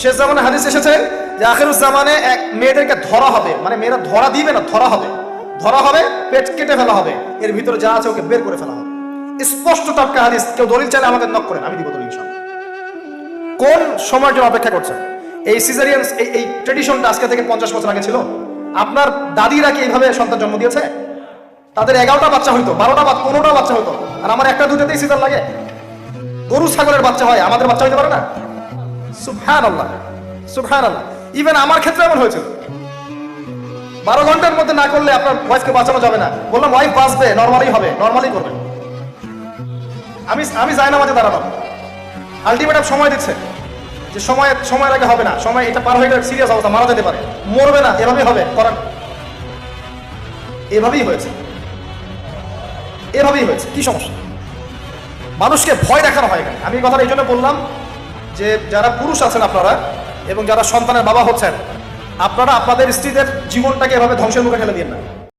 শেষ জামানে হাদিস এসেছে যে আখেরুজ জামানে এক মেয়েদেরকে ধরা হবে। মানে মেয়েরা ধরা দিবে না, ধরা হবে। ধরা হবে, পেট কেটে ফেলা হবে। এর ভিতরে যা আছে ওকে বের করে ফেলা হবে। স্পষ্ট টাটকা হাদিস, কেউ দলিল চাইলে আমাকে নক করেন, আমি দিব দলিল ইনশাআল্লাহ। কোন সময়ের জন্য অপেক্ষা করছেন এই সিজারিয়ান এই এই ট্রেডিশনটা আজকে থেকে পঞ্চাশ বছর আগে ছিল। আপনার দাদিরা কি এইভাবে সন্তান জন্ম দিয়েছে? তাদের এগারোটা বাচ্চা হইতো, বারোটা বা পনেরোটা বাচ্চা হইতো। আর আমার একটা দুটাতেই সিজার লাগে। গরু, ছাগলের বাচ্চা হয়, আমাদের বাচ্চা হইতে পারে না? সুবহান আল্লাহ ইভেন আমার ক্ষেত্রে এমন হয়েছিল। বারো ঘণ্টার মধ্যে না করলে আপনার ওয়াইফকে বাঁচানো যাবে না। বললাম ওয়াইফ বাঁচবে নর্মালি হবে নর্মালি করবে। আমি আমি যাই না মাঝে দাঁড়ালাম। আলটিমেটাম সময় দিচ্ছে। যে সময়, সময়ের আগে হবে না। সময় এটা পার হয়ে গেলে সিরিয়াস অবস্থা, মারা যেতে পারে। মরবে না, এভাবেই হবে, করার এভাবেই হয়েছে। এভাবেই হয়েছে। কি সমস্যা? মানুষকে ভয় দেখানো হয় আমি কথাটা এই জন্য বললাম যে যারা পুরুষ আছেন আপনারা এবং যারা সন্তানের বাবা হচ্ছেন, আপনারা আপনাদের স্ত্রীদের জীবনটাকে এভাবে ধ্বংসের মুখে ঠেলে দিন না।